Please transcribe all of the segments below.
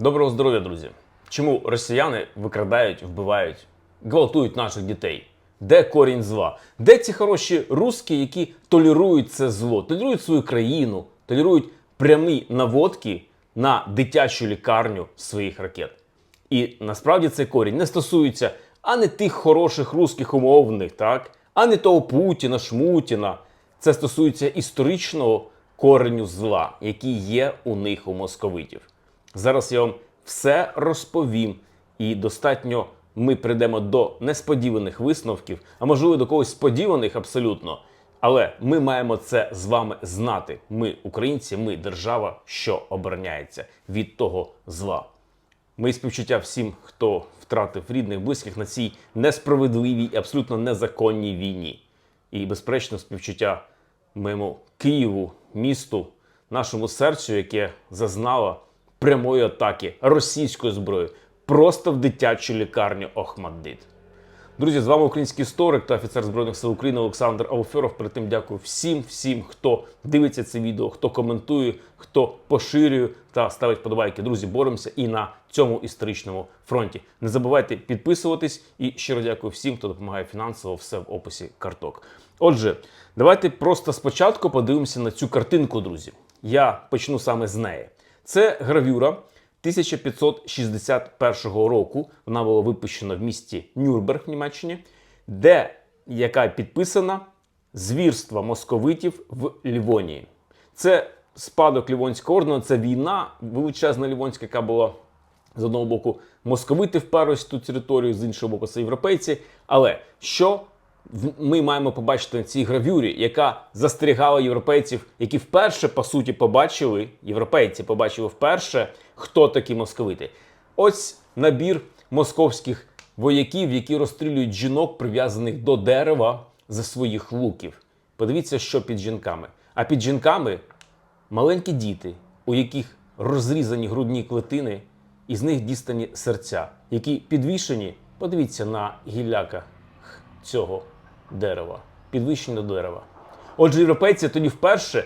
Доброго здоров'я, друзі! Чому росіяни викрадають, вбивають, гвалтують наших дітей? Де корінь зла? Де ці хороші русські, які толерують це зло, толерують свою країну, толерують прямі наводки на дитячу лікарню своїх ракет? І насправді цей корінь не стосується а не тих хороших русських умовних, так? а не того Путіна, Шмутіна. Це стосується історичного кореню зла, який є у них у московитів. Зараз я вам все розповім, і достатньо ми прийдемо до несподіваних висновків, а можливо до когось сподіваних абсолютно. Але ми маємо це з вами знати. Ми, українці, ми держава, що обороняється від того зла. Мої співчуття всім, хто втратив рідних, близьких на цій несправедливій абсолютно незаконній війні. І, безперечно, співчуття моєму Києву, місту, нашому серцю, яке зазнало прямої атаки російською зброєю просто в дитячу лікарню Охмаддит. Друзі, з вами український історик та офіцер Збройних сил України Олександр Алферов. Перед тим дякую всім, всім, хто дивиться це відео, хто коментує, хто поширює та ставить подобайки. Друзі, боремося і на цьому історичному фронті. Не забувайте підписуватись і щиро дякую всім, хто допомагає фінансово. Все в описі карток. Отже, давайте просто спочатку подивимося на цю картинку, друзі. Я почну саме з неї. Це гравюра 1561 року. Вона була випущена в місті Нюрнберг в Німеччині, де яка підписана звірства московитів в Лівонії. Це спадок Лівонського ордену, це війна величезна Лівонська, яка була з одного боку московити вперлись в ту територію, з іншого боку, це європейці. Але що ми маємо побачити на цій гравюрі, яка застерігала європейців, які вперше по суті побачили, європейці побачили вперше, хто такі московити. Ось набір московських вояків, які розстрілюють жінок, прив'язаних до дерева за своїх луків. Подивіться, що під жінками. А під жінками маленькі діти, у яких розрізані грудні клетини, і з них дістані серця, які підвішені, подивіться на гілляка цього дерева, підвищені до дерева. Отже, європейці тоді вперше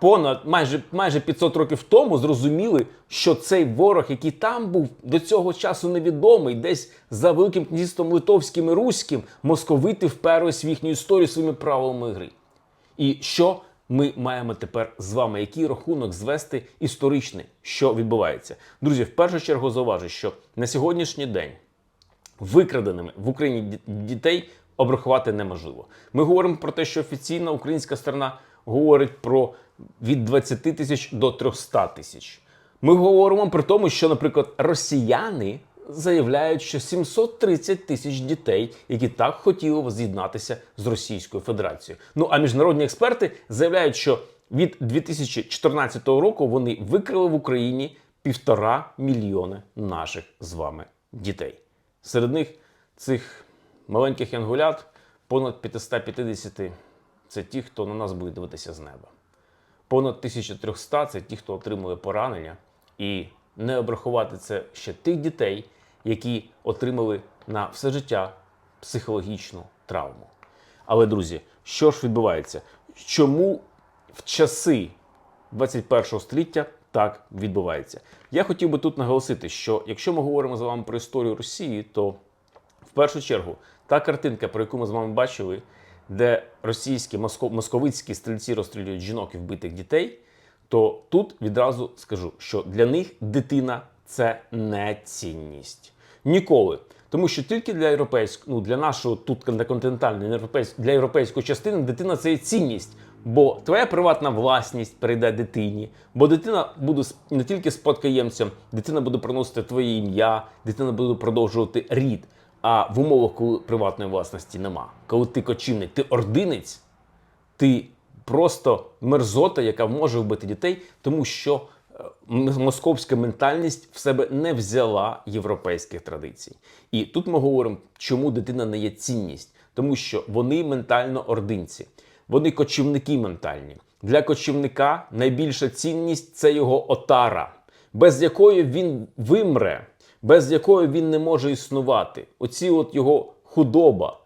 понад майже, майже 500 років тому зрозуміли, що цей ворог, який там був до цього часу невідомий, десь за Великим князівством Литовським і Руським, московити вперлись в їхню історію своїми правилами гри. І що ми маємо тепер з вами? Який рахунок звести історичний, що відбувається? Друзі, в першу чергу зауважу, що на сьогоднішній день викраденими в Україні дітей обрахувати неможливо. Ми говоримо про те, що офіційна українська сторона говорить про від 20 тисяч до 300 тисяч. Ми говоримо про тому, що, наприклад, росіяни заявляють, що 730 тисяч дітей, які так хотіли воз'єднатися з Російською Федерацією. Ну а міжнародні експерти заявляють, що від 2014 року вони викрили в Україні півтора мільйони наших з вами дітей. Серед них цих маленьких янгулят понад 550 це ті, хто на нас буде дивитися з неба. Понад 1300 це ті, хто отримує поранення, і не обрахувати це ще тих дітей, які отримали на все життя психологічну травму. Але, друзі, що ж відбувається? Чому в часи 21 століття так відбувається? Я хотів би тут наголосити, що якщо ми говоримо з вами про історію Росії, то в першу чергу та картинка, про яку ми з вами бачили, де російські моско- московицькі стрільці розстрілюють жінок і вбитих дітей, то тут відразу скажу, що для них дитина це не цінність. Ніколи. Тому що тільки для європейського, ну для нашого тут континентальної для європейської частини дитина це є цінність. Бо твоя приватна власність перейде дитині, бо дитина буде не тільки спадкоємцем, дитина буде приносити твоє ім'я, дитина буде продовжувати рід. А в умовах, коли приватної власності нема, коли ти кочівник, ти ординець, ти просто мерзота, яка може вбити дітей, тому що е, московська ментальність в себе не взяла європейських традицій. І тут ми говоримо, чому дитина не є цінність, тому що вони ментально ординці, вони кочівники ментальні. Для кочівника найбільша цінність це його отара, без якої він вимре, без якої він не може існувати. Оці от його худоба,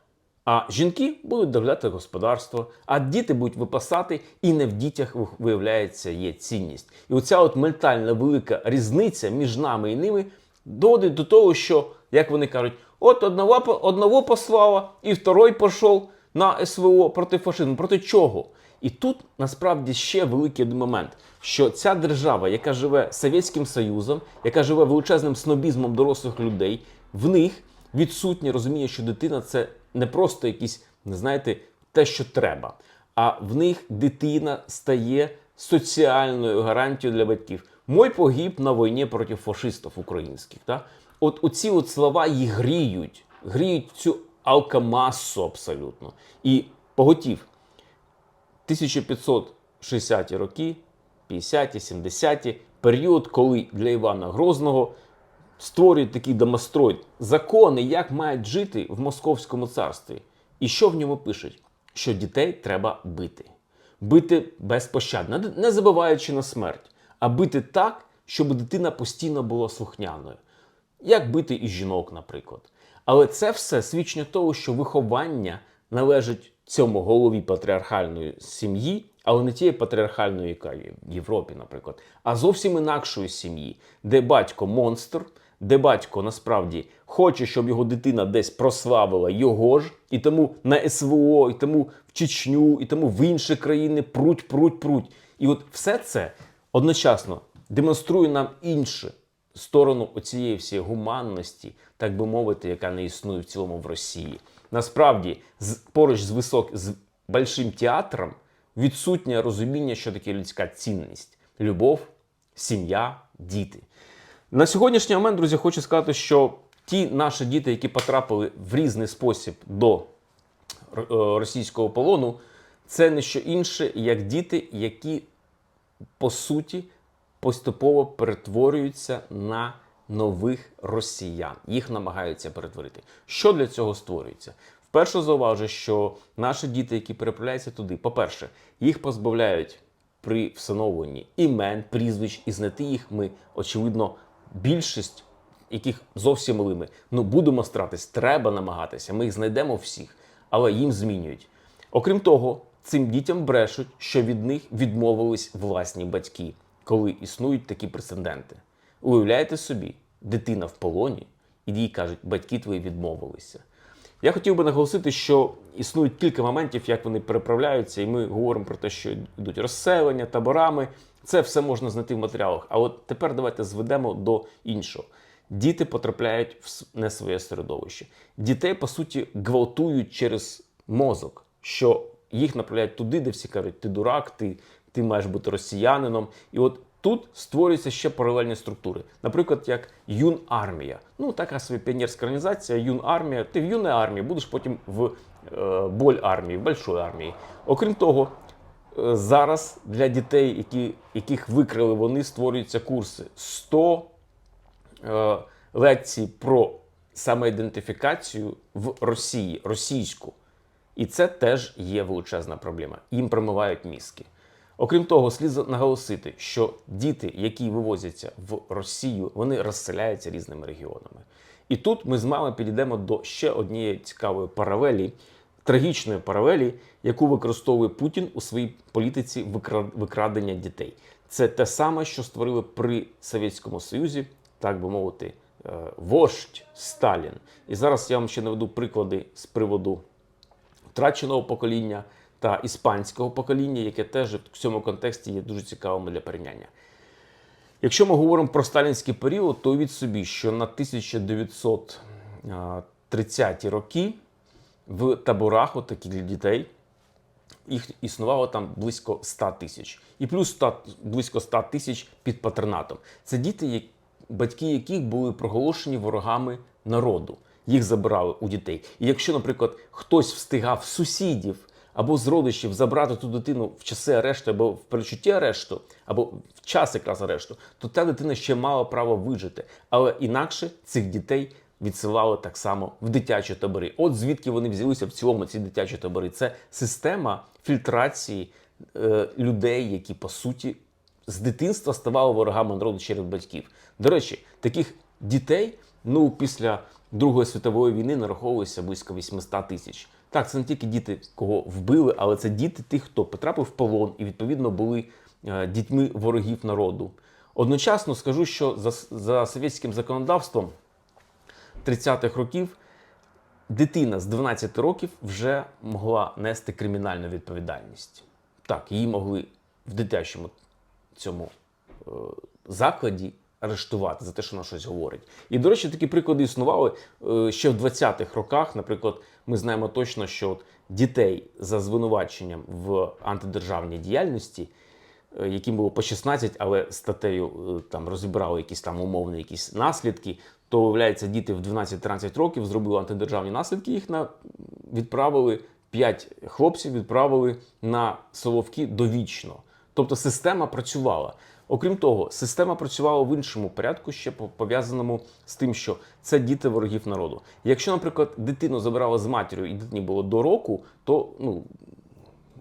А жінки будуть доглядати господарство, а діти будуть випасати, і не в дітях виявляється є цінність. І оця от ментальна велика різниця між нами і ними доводить до того, що, як вони кажуть, от одного, одного послала, і второй пішов на СВО проти фашизму. Проти чого? І тут насправді ще великий момент, що ця держава, яка живе Совєтським Союзом, яка живе величезним снобізмом дорослих людей, в них відсутнє розуміння, що дитина це не просто якісь, не знаєте, те, що треба. А в них дитина стає соціальною гарантією для батьків. Мой погиб на війні проти фашистів українських. Так? От оці от слова їх гріють, гріють цю алкомасу абсолютно. І поготів 1560-ті роки, 50-ті, 70-ті, період, коли для Івана Грозного створюють такий домострой, закони, як мають жити в Московському царстві. І що в ньому пишуть? Що дітей треба бити. Бити безпощадно, не забуваючи на смерть, а бити так, щоб дитина постійно була слухняною. Як бити і жінок, наприклад. Але це все свідчення того, що виховання належить цьому голові патріархальної сім'ї, але не тієї патріархальної, яка є в Європі, наприклад, а зовсім інакшої сім'ї, де батько монстр, де батько насправді хоче, щоб його дитина десь прославила його ж, і тому на СВО, і тому в Чечню, і тому в інші країни пруть, пруть, пруть. І от все це одночасно демонструє нам інше сторону оцієї всієї гуманності, так би мовити, яка не існує в цілому в Росії. Насправді, поруч з висок з большим театром відсутнє розуміння, що таке людська цінність: любов, сім'я, діти. На сьогоднішній момент, друзі, хочу сказати, що ті наші діти, які потрапили в різний спосіб до е, російського полону, це не що інше, як діти, які по суті поступово перетворюються на нових росіян. Їх намагаються перетворити. Що для цього створюється? Вперше зауважу, що наші діти, які переправляються туди, по-перше, їх позбавляють при встановленні імен, прізвищ, і знайти їх ми, очевидно, більшість, яких зовсім малими. Ну будемо старатись, треба намагатися. Ми їх знайдемо всіх, але їм змінюють. Окрім того, цим дітям брешуть, що від них відмовились власні батьки, коли існують такі прецеденти. Уявляєте собі, дитина в полоні, і їй кажуть, батьки твої відмовилися. Я хотів би наголосити, що існують кілька моментів, як вони переправляються, і ми говоримо про те, що йдуть розселення, таборами. Це все можна знайти в матеріалах. А от тепер давайте зведемо до іншого. Діти потрапляють в не своє середовище. Дітей, по суті, гвалтують через мозок, що їх направляють туди, де всі кажуть, ти дурак, ти, ти маєш бути росіянином. І от Тут створюються ще паралельні структури, наприклад, як юнармія. Ну, така собі піонерська організація, юнармія. Ти в юній армії будеш потім в е, боль армії, в большої армії. Окрім того, е, зараз для дітей, які, яких викрили вони, створюються курси 100 е, лекцій про самоідентифікацію в Росії, російську. І це теж є величезна проблема. Їм промивають мізки. Окрім того, слід наголосити, що діти, які вивозяться в Росію, вони розселяються різними регіонами. І тут ми з вами підійдемо до ще однієї цікавої паралелі, трагічної паралелі, яку використовує Путін у своїй політиці викрадення дітей. Це те саме, що створили при Совєтському Союзі, так би мовити, е, вождь Сталін. І зараз я вам ще наведу приклади з приводу втраченого покоління та іспанського покоління, яке теж в цьому контексті є дуже цікавим для порівняння. Якщо ми говоримо про сталінський період, то уявіть собі, що на 1930-ті роки в таборах от для дітей їх існувало там близько 100 тисяч. І плюс 100, близько 100 тисяч під патронатом. Це діти, батьки яких були проголошені ворогами народу. Їх забирали у дітей. І якщо, наприклад, хтось встигав сусідів або з родичів забрати ту дитину в часи арешту, або в перечутті арешту, або в час якраз арешту, то та дитина ще мала право вижити. Але інакше цих дітей відсилали так само в дитячі табори. От звідки вони взялися в цілому ці дитячі табори. Це система фільтрації е, людей, які по суті з дитинства ставали ворогами народу через батьків. До речі, таких дітей ну після Другої світової війни нараховується близько 800 тисяч Так, це не тільки діти, кого вбили, але це діти тих, хто потрапив в полон і відповідно були е, дітьми ворогів народу. Одночасно скажу, що за, за совєтським законодавством 30-х років дитина з 12 років вже могла нести кримінальну відповідальність. Так, її могли в дитячому цьому е, закладі арештувати за те, що вона щось говорить. І, до речі, такі приклади існували е, ще в 20-х роках. Наприклад, ми знаємо точно, що от дітей за звинуваченням в антидержавній діяльності, е, яким було по 16, але статтею е, там розібрали якісь там умовні якісь наслідки, то виявляється, діти в 12-13 років зробили антидержавні наслідки, їх на відправили. П'ять хлопців відправили на Соловки довічно. Тобто система працювала. Окрім того, система працювала в іншому порядку, ще по- пов'язаному з тим, що це діти ворогів народу. Якщо, наприклад, дитину забирали з матір'ю і дитині було до року, то ну,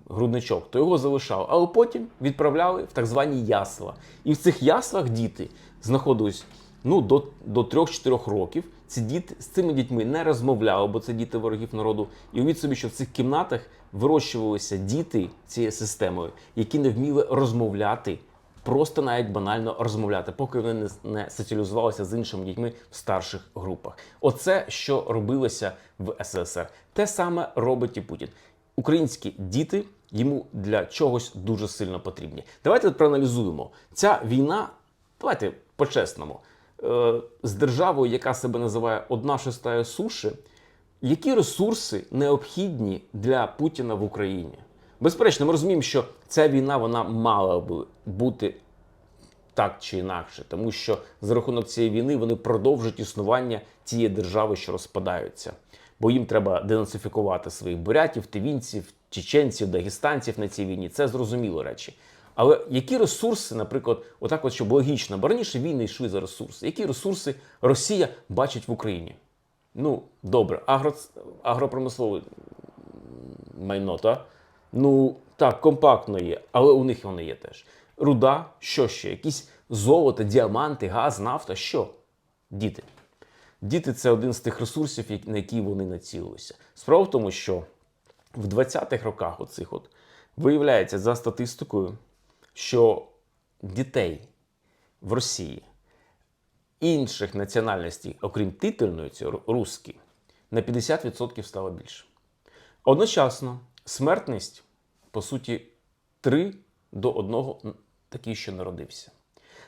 грудничок, то його залишали. Але потім відправляли в так звані ясла. І в цих яслах діти знаходились ну, до, до 3-4 років. Ці діти з цими дітьми не розмовляли, бо це діти ворогів народу. І уявіть собі, що в цих кімнатах вирощувалися діти цією системою, які не вміли розмовляти, просто навіть банально розмовляти, поки вони не, соціалізувалися з іншими дітьми в старших групах. Оце що робилося в СССР. Те саме робить і Путін. Українські діти йому для чогось дуже сильно потрібні. Давайте проаналізуємо. Ця війна, давайте по-чесному, е, з державою, яка себе називає одна шестая суші, які ресурси необхідні для Путіна в Україні? Безперечно, ми розуміємо, що ця війна вона мала би бути так чи інакше, тому що за рахунок цієї війни вони продовжують існування тієї держави, що розпадаються. Бо їм треба денацифікувати своїх бурятів, тивінців, чеченців, дагестанців на цій війні. Це зрозуміло речі. Але які ресурси, наприклад, отак, от щоб логічно, бо раніше війни йшли за ресурси. Які ресурси Росія бачить в Україні? Ну, добре, агро, агропромислове майно, та? Ну, так, компактно є, але у них воно є теж. Руда, що ще? Якісь золото, діаманти, газ, нафта, що? Діти. Діти це один з тих ресурсів, на які вони націлилися. Справа в тому, що в 20-х роках оцих от виявляється за статистикою, що дітей в Росії інших національностей, окрім титульної, це русські, на 50% стало більше. Одночасно смертність, по суті, 3 до 1 такий, що народився.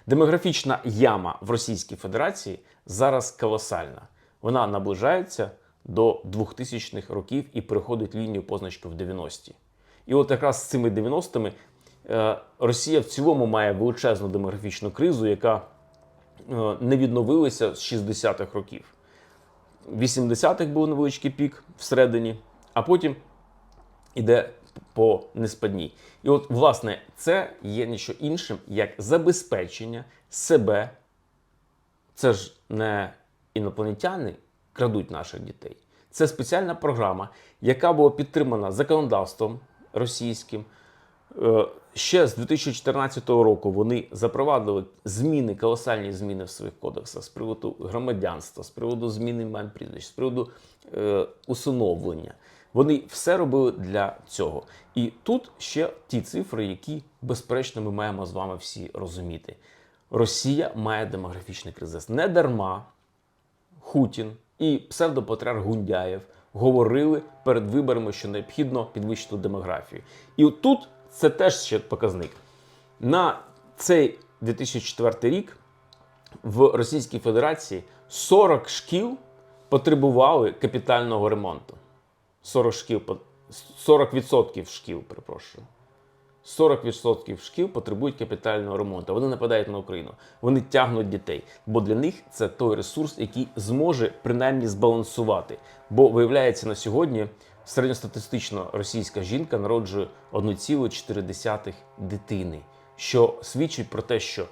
Демографічна яма в Російській Федерації зараз колосальна. Вона наближається до 2000-х років і переходить лінію позначки в 90-ті. І от якраз з цими 90-ми е, Росія в цілому має величезну демографічну кризу, яка е, не відновилася з 60-х років. В 80-х був невеличкий пік всередині, а потім іде по неспадній. І от, власне, це є ніщо іншим, як забезпечення себе. Це ж не інопланетяни крадуть наших дітей. Це спеціальна програма, яка була підтримана законодавством російським. Е, Ще з 2014 року вони запровадили зміни, колосальні зміни в своїх кодексах з приводу громадянства, з приводу зміни прізвищ, з приводу е, усиновлення. Вони все робили для цього. І тут ще ті цифри, які, безперечно, ми маємо з вами всі розуміти. Росія має демографічний кризис. Не дарма Хутін і псевдопатріарх Гундяєв говорили перед виборами, що необхідно підвищити демографію. І тут це теж ще показник. На цей 2004 рік в Російській Федерації 40 шкіл потребували капітального ремонту. 40 шкіл, по- 40% шкіл, перепрошую. 40% шкіл потребують капітального ремонту. Вони нападають на Україну. Вони тягнуть дітей. Бо для них це той ресурс, який зможе принаймні збалансувати. Бо виявляється на сьогодні середньостатистично російська жінка народжує 1,4 дитини, що свідчить про те, що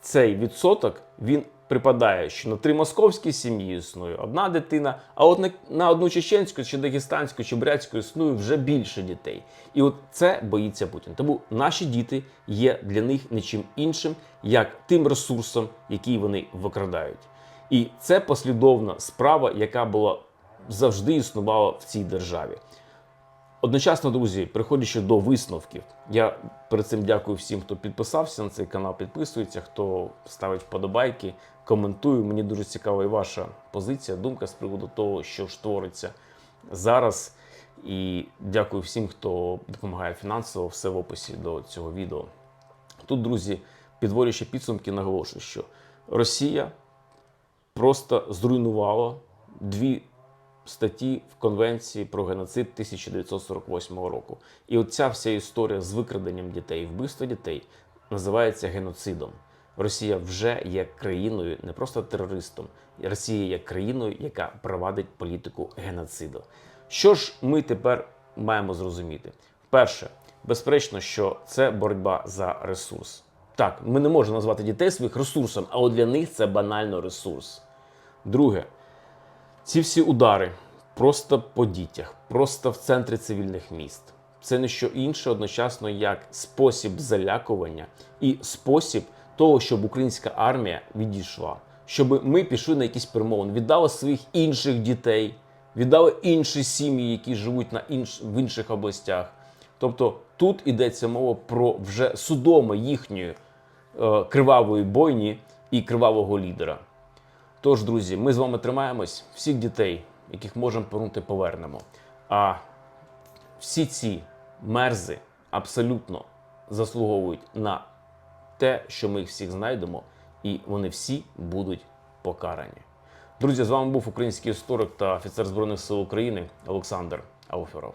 цей відсоток він припадає, що на три московські сім'ї існує одна дитина, а от на, на одну чеченську, чи дагестанську, чи брянську існує вже більше дітей. І от це боїться Путін. Тому наші діти є для них нічим іншим, як тим ресурсом, який вони викрадають. І це послідовна справа, яка була завжди існувало в цій державі. Одночасно, друзі, приходячи до висновків, я перед цим дякую всім, хто підписався на цей канал, підписується, хто ставить вподобайки, коментує. Мені дуже цікава і ваша позиція, думка з приводу того, що ж твориться зараз. І дякую всім, хто допомагає фінансово, все в описі до цього відео. Тут, друзі, підводячи підсумки, наголошую, що Росія просто зруйнувала дві статті в Конвенції про геноцид 1948 року. І оця вся історія з викраденням дітей, вбивство дітей називається геноцидом. Росія вже є країною не просто терористом, Росія є країною, яка провадить політику геноциду. Що ж ми тепер маємо зрозуміти? Перше, безперечно, що це боротьба за ресурс. Так, ми не можемо назвати дітей своїх ресурсом, а от для них це банально ресурс. Друге, ці всі удари просто по дітях, просто в центрі цивільних міст. Це не що інше одночасно як спосіб залякування і спосіб того, щоб українська армія відійшла, щоб ми пішли на якісь перемовини, віддали своїх інших дітей, віддали інші сім'ї, які живуть на інш... в інших областях. Тобто тут йдеться мова про вже судоме їхньої е, кривавої бойні і кривавого лідера. Тож, друзі, ми з вами тримаємось. Всіх дітей, яких можемо повернути, повернемо. А всі ці мерзи абсолютно заслуговують на те, що ми їх всіх знайдемо, і вони всі будуть покарані. Друзі, з вами був український історик та офіцер Збройних сил України Олександр Ауферов.